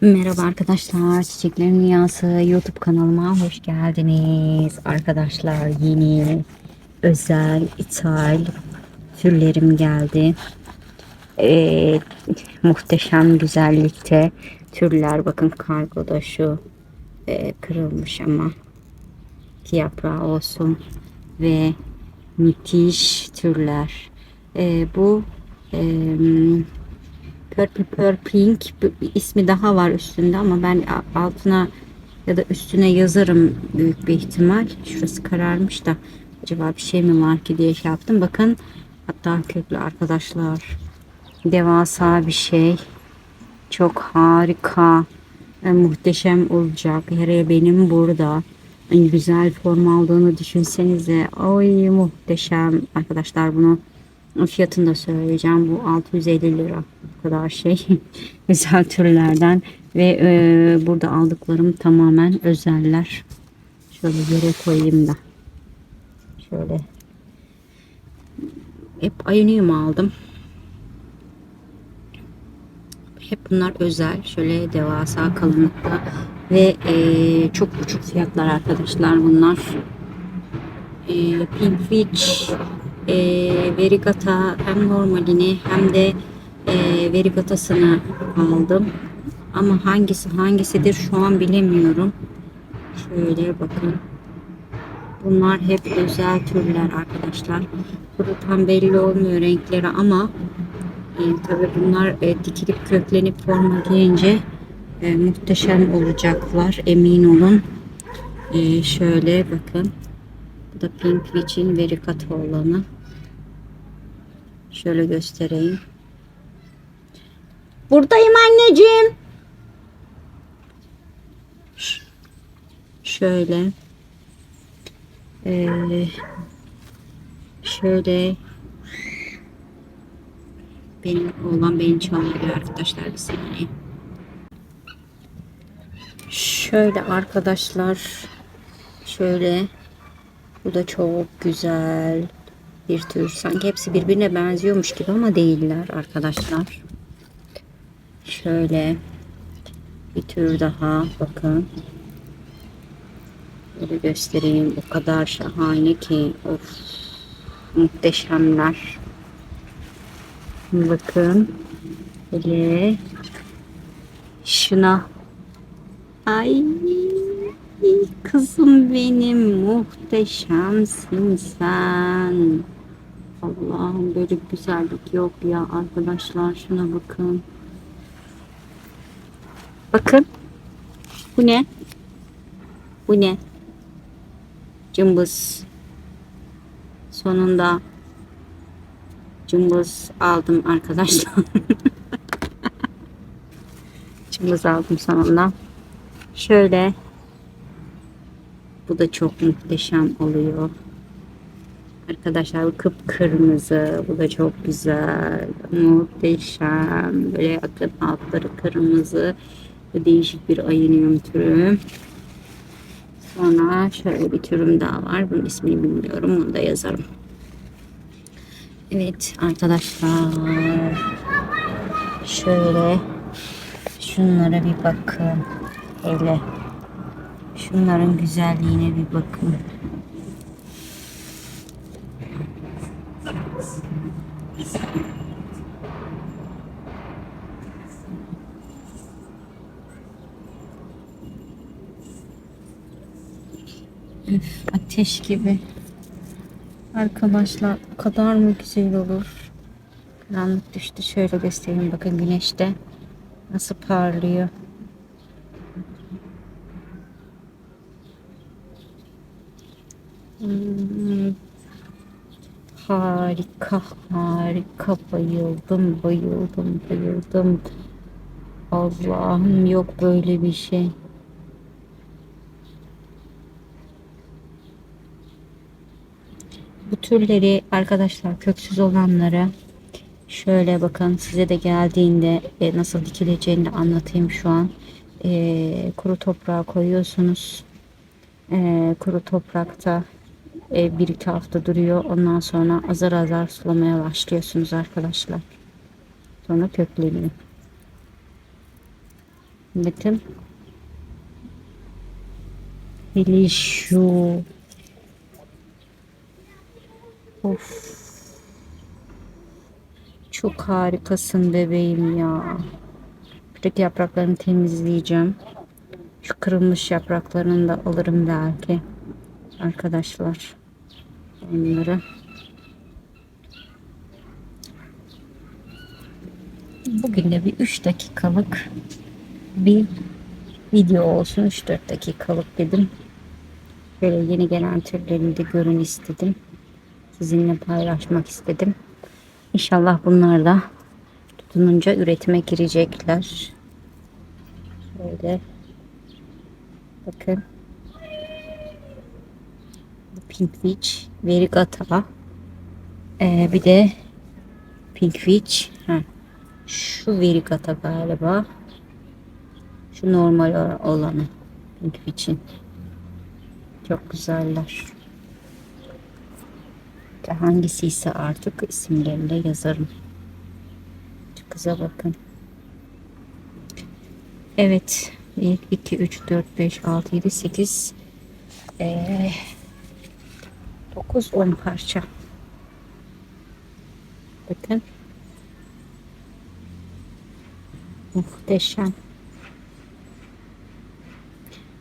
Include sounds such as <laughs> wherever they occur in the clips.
Merhaba arkadaşlar, Çiçeklerin Dünyası YouTube kanalıma hoş geldiniz. Arkadaşlar yeni özel ithal türlerim geldi. Ee, muhteşem güzellikte türler. Bakın kargoda şu e, kırılmış ama iki yaprağı olsun ve müthiş türler. Ee, bu e, Purple Purpling bir ismi daha var üstünde ama ben altına ya da üstüne yazarım büyük bir ihtimal. Şurası kararmış da acaba bir şey mi var ki diye şey yaptım. Bakın hatta köklü arkadaşlar devasa bir şey. Çok harika. e, muhteşem olacak. Hele benim burada en güzel form aldığını düşünsenize. Oy muhteşem arkadaşlar bunu Fiyatını da söyleyeceğim. Bu 650 lira. Kadar şey. <laughs> Güzel türlerden. Ve e, burada aldıklarım tamamen özeller. Şöyle yere koyayım da. Şöyle. Hep ayonium aldım. Hep bunlar özel. Şöyle devasa kalınlıkta. Ve e, çok uçuk fiyatlar arkadaşlar bunlar. E, Pink Witch e, verigata hem normalini hem de e, verigatasını aldım. Ama hangisi hangisidir şu an bilemiyorum. Şöyle bakın. Bunlar hep özel türler arkadaşlar. Burada tam belli olmuyor renkleri ama e, tabi bunlar e, dikilip köklenip forma giyince e, muhteşem olacaklar emin olun. E, şöyle bakın. Bu da Pink Witch'in verikata olanı. Şöyle göstereyim. Buradayım anneciğim. Ş- Şöyle. Ee, şöyle benim oğlan beni çağırıyor arkadaşlar bir saniye. Şöyle arkadaşlar şöyle bu da çok güzel bir tür. Sanki hepsi birbirine benziyormuş gibi ama değiller arkadaşlar. Şöyle bir tür daha bakın. Böyle göstereyim. O kadar şahane ki. Of. Muhteşemler. Bakın. Böyle şuna. Ay kızım benim muhteşemsin sen. Allah'ım böyle güzellik yok ya arkadaşlar şuna bakın. Bakın. Bu ne? Bu ne? Cımbız. Sonunda cımbız aldım arkadaşlar. <laughs> cımbız aldım sonunda. Şöyle. Bu da çok muhteşem oluyor. Arkadaşlar bu kıpkırmızı. Bu da çok güzel. Muhteşem. Böyle akın altları kırmızı. Ve değişik bir ayınıyorum türü. Sonra şöyle bir türüm daha var. Bunun ismini bilmiyorum. Bunu da yazarım. Evet arkadaşlar. Şöyle şunlara bir bakın. Hele. Şunların güzelliğine bir bakın. Ateş gibi. Arkadaşlar o kadar mı güzel olur? Karanlık düştü. Şöyle göstereyim bakın güneşte nasıl parlıyor. Hmm. Harika, harika. Bayıldım, bayıldım, bayıldım. Allah'ım yok böyle bir şey. Bu türleri arkadaşlar köksüz olanları şöyle bakın size de geldiğinde e, nasıl dikileceğini anlatayım şu an. E, kuru toprağa koyuyorsunuz. E, kuru toprakta e, bir iki hafta duruyor. Ondan sonra azar azar sulamaya başlıyorsunuz arkadaşlar. Sonra kökleniyor. Bakın. Hele şu. Of. Çok harikasın bebeğim ya. Buradaki yapraklarını temizleyeceğim. Şu kırılmış yapraklarını da alırım belki. Arkadaşlar. Onları. Bugün de bir 3 dakikalık bir video olsun. 3-4 dakikalık dedim. Böyle yeni gelen türlerini de görün istedim. Sizinle paylaşmak istedim. İnşallah bunlar da tutununca üretime girecekler. Şöyle. Bakın. Bu Pink Witch, Verigata. Ee, bir de Pink Witch. Ha. Şu Verigata galiba. Şu normal olanı. Pink Witch'in. Çok güzeller. Hangisi ise artık isimlerini de yazarım. Şu kıza bakın. Evet. 1, 2, 3, 4, 5, 6, 7, 8 ee, 9, 10 parça. Bakın. Muhteşem.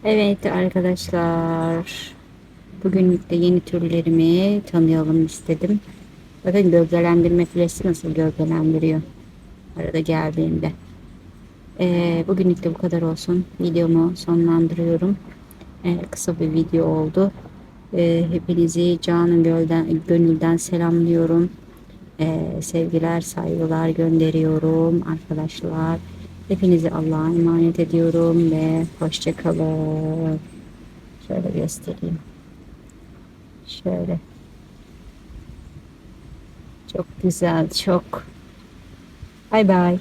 Evet arkadaşlar. Bugünlük de yeni türlerimi tanıyalım istedim. Bakın gölgelendirme filesi nasıl gölgelendiriyor. Arada geldiğinde. Ee, bugünlük de bu kadar olsun. Videomu sonlandırıyorum. Ee, kısa bir video oldu. Ee, hepinizi canın gölden, gönülden selamlıyorum. Ee, sevgiler, saygılar gönderiyorum arkadaşlar. Hepinizi Allah'a emanet ediyorum ve hoşçakalın. Şöyle göstereyim. Şöyle. Çok güzel, çok. Bay bay.